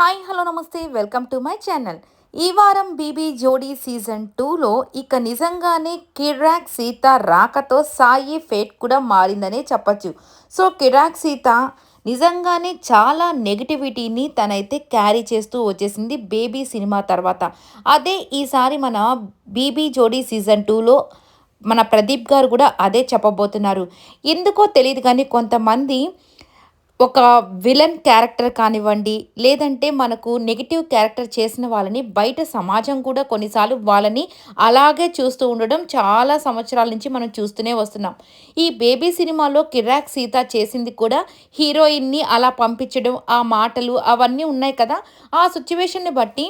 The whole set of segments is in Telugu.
హాయ్ హలో నమస్తే వెల్కమ్ టు మై ఛానల్. ఈ వారం బీబీ జోడీ సీజన్ టూలో ఇక నిజంగానే కిరాక్ సీత రాకతో సాయి ఫేట్ కూడా మారిందనే చెప్పచ్చు. సో కిరాక్ సీత నిజంగానే చాలా నెగిటివిటీని తనైతే క్యారీ చేస్తూ వచ్చేసింది బేబీ సినిమా తర్వాత. అదే ఈసారి మన బీబీ జోడీ సీజన్ టూలో మన ప్రదీప్ గారు కూడా అదే చెప్పబోతున్నారు. ఎందుకో తెలియదు కానీ కొంతమంది ఒక విలన్ క్యారెక్టర్ కానివ్వండి లేదంటే మనకు నెగిటివ్ క్యారెక్టర్ చేసిన వాళ్ళని బయట సమాజం కూడా కొన్నిసార్లు వాళ్ళని అలాగే చూస్తూ ఉండడం చాలా సంవత్సరాల నుంచి మనం చూస్తూనే వస్తున్నాం. ఈ బేబీ సినిమాలో కిరాక్ సీత చేసింది కూడా హీరోయిన్ని అలా పంపించడం ఆ మాటలు అవన్నీ ఉన్నాయి కదా. ఆ సిచ్యువేషన్ని బట్టి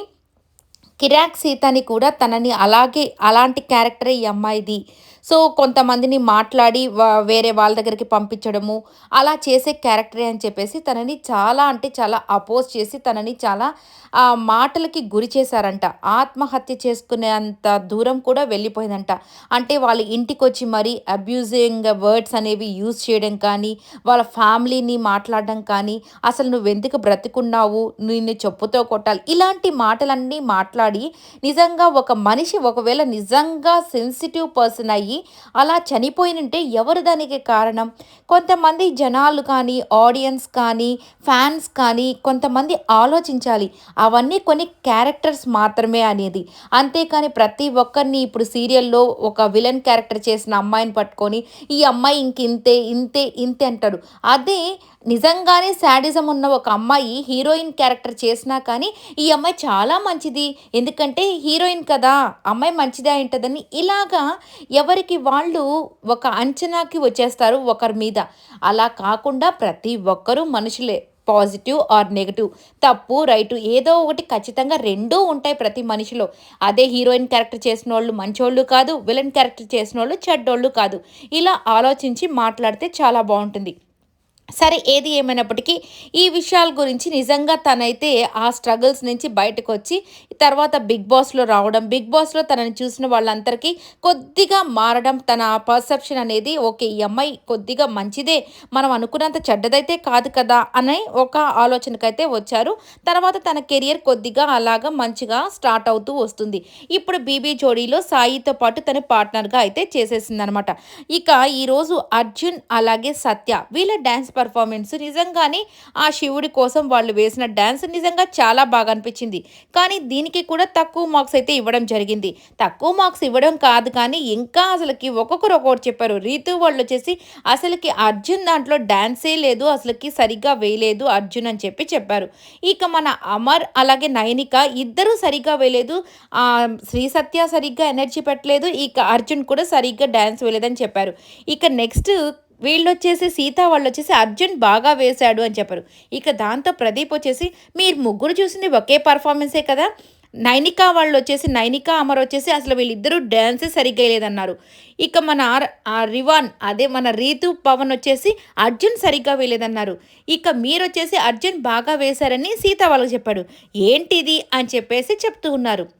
కిరాక్ సీతని కూడా తనని అలాగే అలాంటి క్యారెక్టరే ఈ అమ్మాయిది. సో కొంతమందిని మాట్లాడి వేరే వాళ్ళ దగ్గరికి పంపించడము అలా చేసే క్యారెక్టరే అని చెప్పేసి తనని చాలా అంటే చాలా అపోజ్ చేసి తనని చాలా ఆ మాటలకి గురి చేశారంట. ఆత్మహత్య చేసుకునే అంత దూరం కూడా వెళ్ళిపోయిందంట. అంటే వాళ్ళ ఇంటికి వచ్చి మరీ అబ్యూజింగ్ వర్డ్స్ అనేవి యూజ్ చేయడం కానీ వాళ్ళ ఫ్యామిలీని మాట్లాడడం కానీ అసలు నువ్వు ఎందుకు బ్రతుకున్నావు నిన్ను చెప్పుతో కొట్టాలి ఇలాంటి మాటలన్నీ మాట్లాడి నిజంగా ఒక మనిషి ఒకవేళ నిజంగా సెన్సిటివ్ పర్సన్ అయ్యి అలా చనిపోయినంటే ఎవరు దానికి కారణం? కొంతమంది జనాలు కానీ ఆడియన్స్ కానీ ఫ్యాన్స్ కానీ కొంతమంది ఆలోచించాలి. అవన్నీ కొన్ని క్యారెక్టర్స్ మాత్రమే అనేది. అంతేకాని ప్రతి ఒక్కరిని ఇప్పుడు సీరియల్లో ఒక విలన్ క్యారెక్టర్ చేసిన అమ్మాయిని పట్టుకొని ఈ అమ్మాయి ఇంక ఇంతే ఇంతే ఇంతే అంటాడు. అదే నిజంగానే శాడిజం ఉన్న ఒక అమ్మాయి హీరోయిన్ క్యారెక్టర్ చేసినా కానీ ఈ అమ్మాయి చాలా మంచిది. ఎందుకంటే హీరోయిన్ కదా అమ్మాయి మంచిదే ఉంటుందని ఇలాగా ఎవరికి వాళ్ళు ఒక అంచనాకి వచ్చేస్తారు ఒకరి మీద. అలా కాకుండా ప్రతి ఒక్కరూ మనుషులే పాజిటివ్ ఆర్ నెగిటివ్. తప్పు రైటు ఏదో ఒకటి ఖచ్చితంగా రెండూ ఉంటాయి ప్రతి మనిషిలో. అదే హీరోయిన్ క్యారెక్టర్ చేసిన వాళ్ళు మంచోళ్ళు కాదు విలన్ క్యారెక్టర్ చేసిన వాళ్ళు చెడ్డోళ్ళు కాదు. ఇలా ఆలోచించి మాట్లాడితే చాలా బాగుంటుంది. సరే ఏది ఏమైనప్పటికీ ఈ విషయాల గురించి నిజంగా తనైతే ఆ స్ట్రగుల్స్ నుంచి బయటకు వచ్చి తర్వాత బిగ్ బాస్లో రావడం బిగ్ బాస్లో తనని చూసిన వాళ్ళందరికీ కొద్దిగా మారడం తన పర్సెప్షన్ అనేది ఓకే ఈ అమ్మాయి కొద్దిగా మంచిదే మనం అనుకున్నంత చెడ్డదైతే కాదు కదా అనే ఒక ఆలోచనకైతే వచ్చారు. తర్వాత తన కెరియర్ కొద్దిగా అలాగా మంచిగా స్టార్ట్ అవుతూ వస్తుంది. ఇప్పుడు బీబీ జోడీలో సాయితో పాటు తన పార్ట్నర్గా అయితే చేసేసింది అనమాట ఇక ఈరోజు అర్జున్ అలాగే సత్య వీళ్ళ డ్యాన్స్ పర్ఫార్మెన్స్ నిజంగానే ఆ శివుడి కోసం వాళ్ళు వేసిన డ్యాన్స్ నిజంగా చాలా బాగా అనిపించింది. కానీ దీనికి కూడా తక్కువ మార్క్స్ అయితే ఇవ్వడం జరిగింది. తక్కువ మార్క్స్ ఇవ్వడం కాదు కానీ ఇంకా అసలుకి ఒక్కొక్కరు ఒక్కొక్కరు చెప్పారు. రీతు వాళ్ళు వచ్చేసి అసలుకి అర్జున్ దాంట్లో డ్యాన్సే లేదు అసలుకి సరిగ్గా వేయలేదు అర్జున్ అని చెప్పి చెప్పారు. ఇక మన అమర్ అలాగే నయనిక ఇద్దరు సరిగ్గా వేయలేదు. శ్రీ సత్య సరిగ్గా ఎనర్జీ పెట్టలేదు. ఇక అర్జున్ కూడా సరిగ్గా డ్యాన్స్ వేయలేదని చెప్పారు. ఇక నెక్స్ట్ వీళ్ళు వచ్చేసి సీత వాళ్ళు వచ్చేసి అర్జున్ బాగా వేశాడు అని చెప్పారు. ఇక దాంతో ప్రదీప్ వచ్చేసి మీరు ముగ్గురు చూసింది ఒకే పర్ఫార్మెన్సే కదా? నైనికా వాళ్ళు వచ్చేసి నైనికా అమర్ వచ్చేసి అసలు వీళ్ళిద్దరూ డ్యాన్సే సరిగ్గా లేదన్నారు. ఇక మన ఆర్ రివాన్ అదే మన రీతు పవన్ వచ్చేసి అర్జున్ సరిగ్గా వేయలేదన్నారు. ఇక మీరు వచ్చేసి అర్జున్ బాగా వేశారని సీత వాళ్ళకి చెప్పాడు. ఏంటిది? అని చెప్పేసి చెప్తూ ఉన్నారు.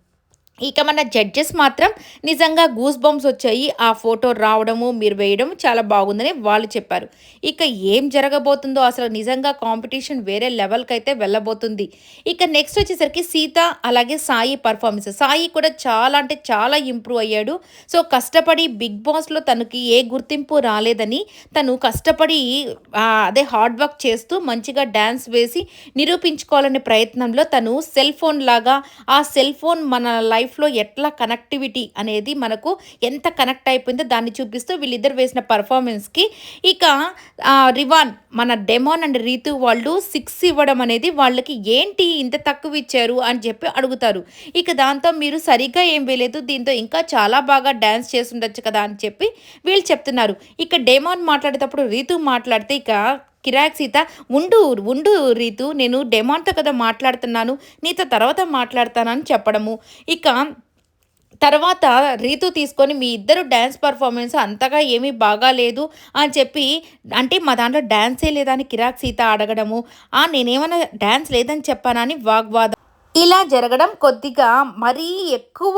ఇక మన జడ్జెస్ మాత్రం నిజంగా గూస్ బంప్స్ వచ్చాయి. ఆ ఫోటో రావడము మీరు వేయడం చాలా బాగుందని వాళ్ళు చెప్పారు. ఇక ఏం జరగబోతుందో అసలు నిజంగా కాంపిటీషన్ వేరే లెవెల్కి అయితే వెళ్ళబోతుంది. ఇక నెక్స్ట్ వచ్చేసరికి సీత అలాగే సాయి పర్ఫార్మెన్స్ సాయి కూడా చాలా అంటే చాలా ఇంప్రూవ్ అయ్యాడు. సో కష్టపడి బిగ్ బాస్లో తనకి ఏ గుర్తింపు రాలేదని తను కష్టపడి అదే హార్డ్ వర్క్ చేస్తూ మంచిగా డ్యాన్స్ వేసి నిరూపించుకోవాలనే ప్రయత్నంలో తను సెల్ ఫోన్ లాగా ఆ సెల్ ఫోన్ మన లైఫ్ లైఫ్లో ఎట్లా కనెక్టివిటీ అనేది మనకు ఎంత కనెక్ట్ అయిపోయిందో దాన్ని చూపిస్తూ వీళ్ళిద్దరు వేసిన పర్ఫార్మెన్స్కి. ఇక రివాన్ మన డెమోన్ అండ్ రీతు వాళ్ళు సిక్స్ ఇవ్వడం అనేది వాళ్ళకి ఏంటి ఇంత తక్కువ ఇచ్చారు అని చెప్పి అడుగుతారు. ఇక దాంతో మీరు సరిగ్గా ఏం వేయలేదు దీంతో ఇంకా చాలా బాగా డ్యాన్స్ చేసి ఉండొచ్చు కదా అని చెప్పి వీళ్ళు చెప్తున్నారు. ఇక డెమోన్ మాట్లాడేటప్పుడు రీతు మాట్లాడితే ఇక కిరాక్ సీత ఉండు ఉండు రీతు నేను డెమాన్తో కదా మాట్లాడుతున్నాను. నీతో తర్వాత మాట్లాడతానని చెప్పడము. ఇక తర్వాత రీతు తీసుకొని మీ ఇద్దరు డ్యాన్స్ పర్ఫార్మెన్స్ అంతగా ఏమీ బాగాలేదు అని చెప్పి అంటే మా దాంట్లో డ్యాన్సే లేదని కిరాక్ సీత అడగడము నేనేమైనా డ్యాన్స్ లేదని చెప్పానని వాగ్వాదం. ఇలా జరగడం కొద్దిగా మరీ ఎక్కువ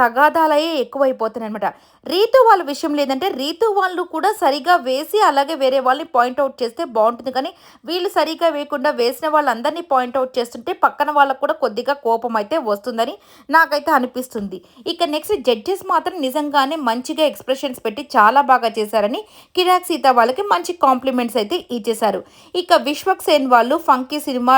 తగాదాలయే ఎక్కువైపోతున్నాయి అనమాట రీతు వాళ్ళ విషయం లేదంటే రీతు వాళ్ళు కూడా సరిగా వేసి అలాగే వేరే వాళ్ళని పాయింట్అవుట్ చేస్తే బాగుంటుంది. కానీ వీళ్ళు సరిగా వేయకుండా వేసిన వాళ్ళందరినీ పాయింట్అవుట్ చేస్తుంటే పక్కన వాళ్ళకు కూడా కొద్దిగా కోపం అయితే వస్తుందని నాకైతే అనిపిస్తుంది. ఇక నెక్స్ట్ జడ్జెస్ మాత్రం నిజంగానే మంచిగా ఎక్స్ప్రెషన్స్ పెట్టి చాలా బాగా చేశారని కిరాక్ సీత వాళ్ళకి మంచి కాంప్లిమెంట్స్ అయితే ఇచ్చేశారు. ఇక విశ్వక్ సేన్ వాళ్ళు ఫంకీ సినిమా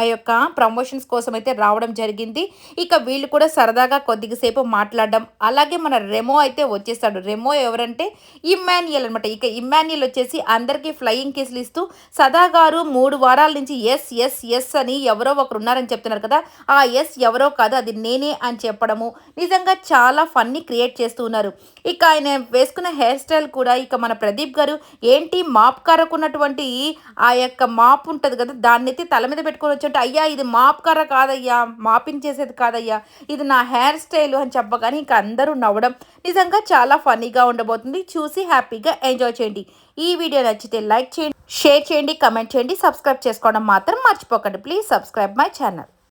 ఆ యొక్క ప్రమోషన్స్ కోసం అయితే రావడం జరిగింది. ఇక వీళ్ళు కూడా సరదాగా కొద్దిగా సేపు మాట్లాడడం అలాగే మన రెమో అయితే వచ్చేస్తాడు. రెమో ఎవరంటే ఇమ్మాన్యుయల్ అనమాట ఇక ఇమ్మాన్యుయల్ వచ్చేసి అందరికీ ఫ్లయింగ్ కేసులు ఇస్తూ సదా గారు మూడు వారాల నుంచి ఎస్ ఎస్ ఎస్ అని ఎవరో ఒకరు ఉన్నారని చెప్తున్నారు కదా ఆ ఎస్ ఎవరో కాదు అది నేనే అని చెప్పడము. నిజంగా చాలా ఫన్నీ క్రియేట్ చేస్తూ ఉన్నారు. ఇక ఆయన వేసుకున్న హెయిర్ స్టైల్ కూడా ఇక మన ప్రదీప్ గారు ఏంటి మాప్ కరకున్నటువంటి ఆ యొక్క మాప్ ఉంటుంది కదా దాన్ని అయితే తల మీద పెట్టుకొని వచ్చి అయ్యా ఇది మాప్ కర్ర కాదయ్యా మాపింగ్ చేసేది కాదయ్యా ఇది నా హెయిర్ స్టైల్ అని చెప్పగానే ఇంకా అందరూ నవ్వడం. నిజంగా నిజంగా చాలా ఫన్నీగా ఉండబోతుంది. చూసి హ్యాపీగా ఎంజాయ్ చేయండి. ఈ వీడియో నచ్చితే లైక్ చేయండి షేర్ చేయండి కమెంట్ చేయండి సబ్స్క్రైబ్ చేసుకోవడం మాత్రం మర్చిపోకండి. Please subscribe my channel.